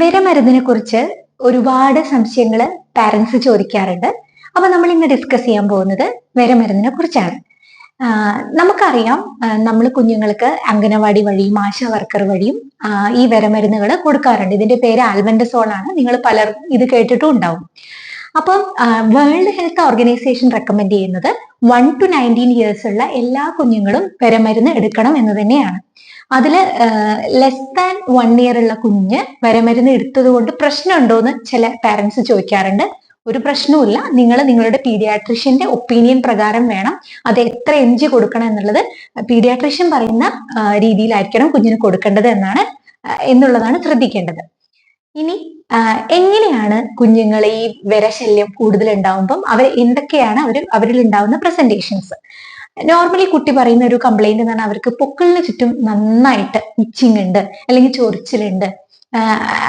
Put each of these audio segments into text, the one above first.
വിരമരുന്നിനെ കുറിച്ച് ഒരുപാട് സംശയങ്ങൾ പാരന്റ്സ് ചോദിക്കാറുണ്ട്. അപ്പൊ നമ്മൾ ഇന്ന് ഡിസ്കസ് ചെയ്യാൻ പോകുന്നത് വിരമരുന്നിനെ കുറിച്ചാണ് നമുക്കറിയാം നമ്മൾ കുഞ്ഞുങ്ങൾക്ക് അംഗനവാടി വഴിയും ആശാ വർക്കർ വഴിയും ഈ വിരമരുന്നുകൾ കൊടുക്കാറുണ്ട്. ഇതിന്റെ പേര് ആൽബൻഡസോൾ ആണ്. നിങ്ങൾ പലർ ഇത് കേട്ടിട്ടും ഉണ്ടാവും. അപ്പം വേൾഡ് ഹെൽത്ത് ഓർഗനൈസേഷൻ റെക്കമെൻഡ് ചെയ്യുന്നത് വൺ ടു നയന്റീൻ ഇയേഴ്സ് ഉള്ള എല്ലാ കുഞ്ഞുങ്ങളും വിരമരുന്ന് എടുക്കണം എന്ന് തന്നെയാണ്. അതിൽ ലെസ് ദാൻ വൺ ഇയർ ഉള്ള കുഞ്ഞ് വരമരുന്ന് എടുത്തത് കൊണ്ട് പ്രശ്നമുണ്ടോ എന്ന് ചില പാരന്റ്സ് ചോദിക്കാറുണ്ട്. ഒരു പ്രശ്നവുമില്ല. നിങ്ങൾ നിങ്ങളുടെ പീഡിയാട്രിഷ്യന്റെ ഒപ്പീനിയൻ പ്രകാരം വേണം. അത് എത്ര എം ജി കൊടുക്കണം എന്നുള്ളത് പീഡിയാട്രിഷ്യൻ പറയുന്ന രീതിയിലായിരിക്കണം കുഞ്ഞിന് കൊടുക്കേണ്ടത് എന്നാണ് എന്നുള്ളതാണ് ശ്രദ്ധിക്കേണ്ടത്. ഇനി എങ്ങനെയാണ് കുഞ്ഞുങ്ങളെ ഈ വിരശല്യം കൂടുതൽ ഉണ്ടാവുമ്പം അവർ എന്തൊക്കെയാണ് അവർ അവരിൽ ഉണ്ടാവുന്ന പ്രസന്റേഷൻസ് നോർമലി കുട്ടി പറയുന്ന ഒരു കംപ്ലൈന്റ് എന്ന് പറഞ്ഞാൽ അവർക്ക് പൊക്കളിന് ചുറ്റും നന്നായിട്ട് ഇച്ചിങ് ഉണ്ട് അല്ലെങ്കിൽ ചൊറിച്ചിലുണ്ട്.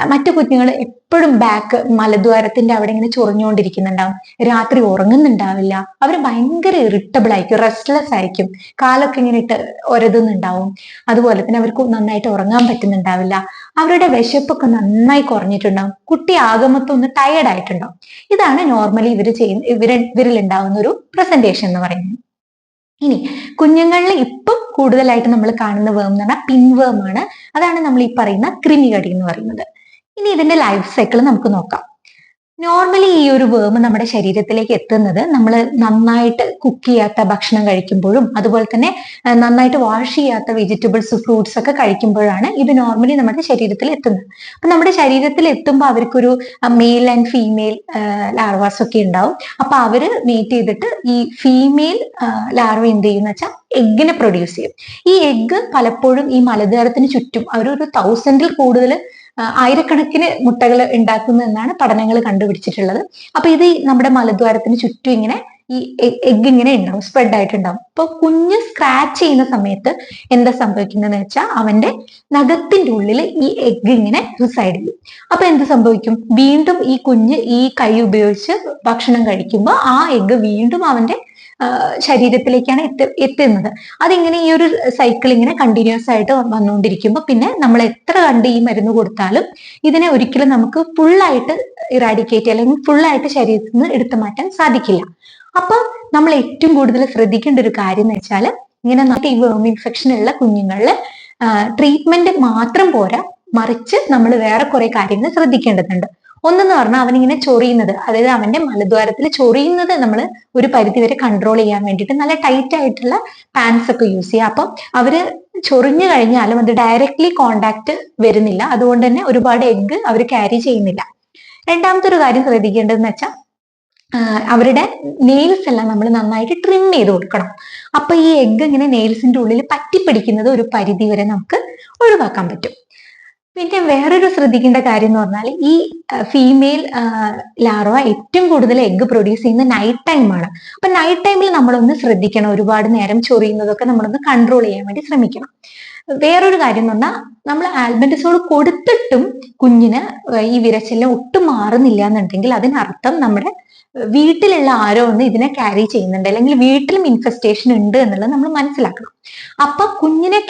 മറ്റു കുഞ്ഞുങ്ങൾ എപ്പോഴും ബാക്ക് മലദ്വാരത്തിന്റെ അവിടെ ഇങ്ങനെ ചൊറിഞ്ഞുകൊണ്ടിരിക്കുന്നുണ്ടാവും. രാത്രി ഉറങ്ങുന്നുണ്ടാവില്ല. അവർ ഭയങ്കര ഇറിറ്റബിൾ ആയിരിക്കും റെസ്റ്റ്ലെസ് ആയിരിക്കും. കാലൊക്കെ ഇങ്ങനെ ഇട്ട് ഒരതുന്നുണ്ടാവും. അതുപോലെ തന്നെ അവർക്ക് നന്നായിട്ട് ഉറങ്ങാൻ പറ്റുന്നുണ്ടാവില്ല. അവരുടെ വിശപ്പൊക്കെ നന്നായി കുറഞ്ഞിട്ടുണ്ടാവും. കുട്ടി ആകമൊത്തം ഒന്ന് ടയേർഡ് ആയിട്ടുണ്ടാവും. ഇതാണ് നോർമലി ഇവർ ചെയ്യുന്ന ഇവരിൽ ഉണ്ടാവുന്ന ഒരു പ്രസന്റേഷൻ എന്ന് പറയുന്നത്. ഇനി കുഞ്ഞുങ്ങളിൽ ഇപ്പം കൂടുതലായിട്ട് നമ്മൾ കാണുന്ന വേം എന്ന് പറഞ്ഞാൽ പിൻവേം ആണ്. അതാണ് നമ്മൾ ഈ പറയുന്ന കൃമികടി എന്ന് പറയുന്നത്. ഇനി ഇതിന്റെ ലൈഫ് സൈക്കിൾ നമുക്ക് നോക്കാം. നോർമലി ഈ ഒരു വേം നമ്മുടെ ശരീരത്തിലേക്ക് എത്തുന്നത് നമ്മൾ നന്നായിട്ട് കുക്ക് ചെയ്യാത്ത ഭക്ഷണം കഴിക്കുമ്പോഴും അതുപോലെ തന്നെ നന്നായിട്ട് വാഷ് ചെയ്യാത്ത വെജിറ്റബിൾസ് ഫ്രൂട്ട്സ് ഒക്കെ കഴിക്കുമ്പോഴാണ് ഇത് നോർമലി നമ്മുടെ ശരീരത്തിൽ എത്തുന്നത്. അപ്പൊ നമ്മുടെ ശരീരത്തിൽ എത്തുമ്പോൾ അവർക്കൊരു മെയിൽ ആൻഡ് ഫീമെയിൽ ലാർവാസ് ഒക്കെ ഉണ്ടാവും. അപ്പൊ അവർ മീറ്റ് ചെയ്തിട്ട് ഈ ഫീമെയിൽ ലാർവ എന്ത് ചെയ്യുന്ന വെച്ചാൽ എഗ്ഗിനെ പ്രൊഡ്യൂസ് ചെയ്യും. ഈ എഗ്ഗ് പലപ്പോഴും ഈ മലദ്വാരത്തിന് ചുറ്റും അവരൊരു തൗസൻഡിൽ കൂടുതൽ ആയിരക്കണക്കിന് മുട്ടകൾ ഉണ്ടാക്കുന്നു എന്നാണ് പഠനങ്ങൾ കണ്ടുപിടിച്ചിട്ടുള്ളത്. അപ്പൊ ഇത് നമ്മുടെ മലദ്വാരത്തിന് ചുറ്റും ഇങ്ങനെ ഈ എഗ് ഇങ്ങനെ ഉണ്ടാവും സ്പ്രെഡ് ആയിട്ടുണ്ടാവും. അപ്പൊ കുഞ്ഞ് സ്ക്രാച്ച് ചെയ്യുന്ന സമയത്ത് എന്താ സംഭവിക്കുന്നതെന്ന് വെച്ചാൽ അവന്റെ നഖത്തിന്റെ ഉള്ളിൽ ഈ എഗ് ഇങ്ങനെ റിസൈഡ് ചെയ്യും. അപ്പൊ എന്ത് സംഭവിക്കും? വീണ്ടും ഈ കുഞ്ഞ് ഈ കൈ ഉപയോഗിച്ച് ഭക്ഷണം കഴിക്കുമ്പോൾ ആ എഗ് വീണ്ടും അവന്റെ ശരീരത്തിലേക്കാണ് എത്തി എത്തുന്നത്. അതിങ്ങനെ ഈ ഒരു സൈക്കിൾ ഇങ്ങനെ കണ്ടിന്യൂസ് ആയിട്ട് വന്നുകൊണ്ടിരിക്കുമ്പോൾ പിന്നെ നമ്മൾ എത്ര കണ്ട് ഈ മരുന്ന് കൊടുത്താലും ഇതിനെ ഒരിക്കലും നമുക്ക് ഫുള്ളായിട്ട് ഇറാഡിക്കേറ്റ് അല്ലെങ്കിൽ ഫുള്ളായിട്ട് ശരീരത്തിൽ നിന്ന് എടുത്തു മാറ്റാൻ സാധിക്കില്ല. അപ്പൊ നമ്മൾ ഏറ്റവും കൂടുതൽ ശ്രദ്ധിക്കേണ്ട ഒരു കാര്യം എന്ന് വെച്ചാൽ ഇങ്ങനെ ഈ വേം ഇൻഫെക്ഷൻ ഉള്ള കുഞ്ഞുങ്ങളിൽ ട്രീറ്റ്മെന്റ് മാത്രം പോരാ മറിച്ച് നമ്മൾ വേറെ കുറെ കാര്യങ്ങൾ ശ്രദ്ധിക്കേണ്ടതുണ്ട്. ഒന്നെന്ന് പറഞ്ഞാൽ അവനിങ്ങനെ ചൊറിയുന്നത്. അതായത് അവന്റെ മലദ്വാരത്തിൽ ചൊറിയുന്നത് നമ്മൾ ഒരു പരിധി വരെ കൺട്രോൾ ചെയ്യാൻ വേണ്ടിയിട്ട് നല്ല ടൈറ്റ് ആയിട്ടുള്ള പാൻസ് ഒക്കെ യൂസ് ചെയ്യുക. അപ്പം അവർ ചൊറിഞ്ഞു കഴിഞ്ഞാലും അത് ഡയറക്ട്ലി കോണ്ടാക്ട് വരുന്നില്ല. അതുകൊണ്ട് തന്നെ ഒരുപാട് എഗ്ഗ് അവർ ക്യാരി ചെയ്യുന്നില്ല. രണ്ടാമത്തെ ഒരു കാര്യം ശ്രദ്ധിക്കേണ്ടതെന്ന് വെച്ചാൽ അവരുടെ നെയിൽസ് എല്ലാം നമ്മൾ നന്നായിട്ട് ട്രിം ചെയ്ത് കൊടുക്കണം. അപ്പൊ ഈ എഗ്ഗ് ഇങ്ങനെ നെയിൽസിന്റെ ഉള്ളിൽ പറ്റിപ്പിടിക്കുന്നത് ഒരു പരിധി വരെ നമുക്ക് ഒഴിവാക്കാൻ പറ്റും. പിന്നെ വേറൊരു ശ്രദ്ധിക്കേണ്ട കാര്യം എന്ന് പറഞ്ഞാൽ ഈ ഫീമെയിൽ ലാർവ ഏറ്റവും കൂടുതൽ എഗ്ഗ് പ്രൊഡ്യൂസ് ചെയ്യുന്ന നൈറ്റ് ടൈമാണ് അപ്പൊ നൈറ്റ് ടൈമിൽ നമ്മളൊന്ന് ശ്രദ്ധിക്കണം. ഒരുപാട് നേരം ചൊറിയുന്നതൊക്കെ നമ്മളൊന്ന് കൺട്രോൾ ചെയ്യാൻ വേണ്ടി ശ്രമിക്കണം. വേറൊരു കാര്യം എന്ന് പറഞ്ഞാൽ നമ്മൾ ആൽബൻഡസോൾ കൊടുത്തിട്ടും കുഞ്ഞിന് ഈ വിരച്ചെല്ലാം ഒട്ടും മാറുന്നില്ല എന്നുണ്ടെങ്കിൽ അതിനർത്ഥം നമ്മുടെ വീട്ടിലുള്ള ആരോ ഒന്ന് ഇതിനെ ക്യാരി ചെയ്യുന്നുണ്ട്. അല്ലെങ്കിൽ വീട്ടിലും ഇൻഫെസ്റ്റേഷൻ ഉണ്ട് എന്നുള്ളത് നമ്മൾ മനസ്സിലാക്കണം. അപ്പൊ കുഞ്ഞിനെ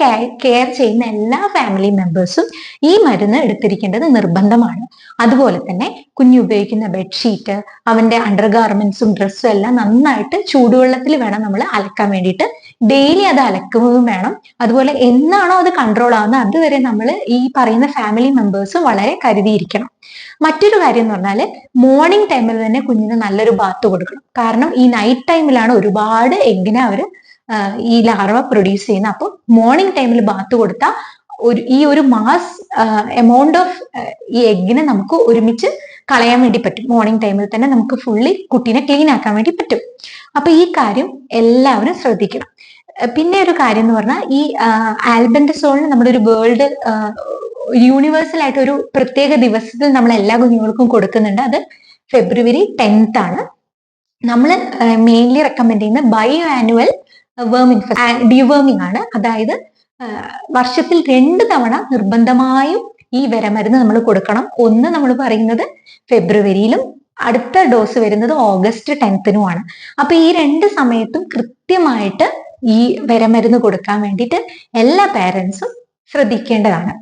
കെയർ ചെയ്യുന്ന എല്ലാ ഫാമിലി മെമ്പേഴ്സും ഈ മരുന്ന് എടുത്തിരിക്കേണ്ടത് നിർബന്ധമാണ്. അതുപോലെ തന്നെ കുഞ്ഞു ഉപയോഗിക്കുന്ന ബെഡ്ഷീറ്റ് അവന്റെ അണ്ടർ ഗാർമെന്റ്സും ഡ്രസ്സും എല്ലാം നന്നായിട്ട് ചൂടുവെള്ളത്തിൽ വേണം നമ്മൾ അലക്കാൻ വേണ്ടിയിട്ട് ഡെയിലി അത് അലക്കുകയും വേണം. അതുപോലെ എന്നാണോ അത് കൺട്രോൾ ആവുന്നത് അതുവരെ നമ്മൾ ഈ പറയുന്ന ഫാമിലി മെമ്പേഴ്സ് വളരെ കരുതിയിരിക്കണം. മറ്റൊരു കാര്യം എന്ന് പറഞ്ഞാൽ മോർണിംഗ് ടൈമിൽ തന്നെ കുഞ്ഞിന് നല്ലൊരു ബാത്ത് കൊടുക്കണം. കാരണം ഈ നൈറ്റ് ടൈമിലാണ് ഒരുപാട് എങ്ങനെ അവർ ഈ ലാർവ പ്രൊഡ്യൂസ് ചെയ്യുന്നത് അപ്പോൾ മോർണിംഗ് ടൈമിൽ ബാത്ത് കൊടുത്താൽ ഒരു ഈ ഒരു മാസ് എമൗണ്ട് ഓഫ് ഈ എഗ്ഗിനെ നമുക്ക് ഒരുമിച്ച് കളയാൻ വേണ്ടി പറ്റും. മോർണിംഗ് ടൈമിൽ തന്നെ നമുക്ക് ഫുള്ളി കുട്ടീനെ ക്ലീൻ ആക്കാൻ വേണ്ടി പറ്റും. അപ്പൊ ഈ കാര്യം എല്ലാവരും ശ്രദ്ധിക്കണം. പിന്നെ ഒരു കാര്യം എന്ന് പറഞ്ഞാൽ ഈ ആൽബൻഡസോളിന് നമ്മുടെ ഒരു വേൾഡ് യൂണിവേഴ്സൽ ആയിട്ട് ഒരു പ്രത്യേക ദിവസത്തിൽ നമ്മൾ എല്ലാ കുഞ്ഞുങ്ങൾക്കും കൊടുക്കുന്നുണ്ട്. അത് ഫെബ്രുവരി ടെൻത്ത് ആണ്. നമ്മൾ മെയിൻലി റെക്കമെൻഡ് ചെയ്യുന്ന ബയോ ആനുവൽ വേം ഡിവേമിംഗ് ആണ്. അതായത് വർഷത്തിൽ രണ്ട് തവണ നിർബന്ധമായും ഈ വരമരുന്ന് നമ്മൾ കൊടുക്കണം. ഒന്ന് നമ്മൾ പറയുന്നത് ഫെബ്രുവരിയിലും അടുത്ത ഡോസ് വരുന്നത് ഓഗസ്റ്റ് ടെൻത്തിനുമാണ്. അപ്പൊ ഈ രണ്ട് സമയത്തും കൃത്യമായിട്ട് ഈ വരമരുന്ന് കൊടുക്കാൻ വേണ്ടിയിട്ട് എല്ലാ പേരൻസും ശ്രദ്ധിക്കേണ്ടതാണ്.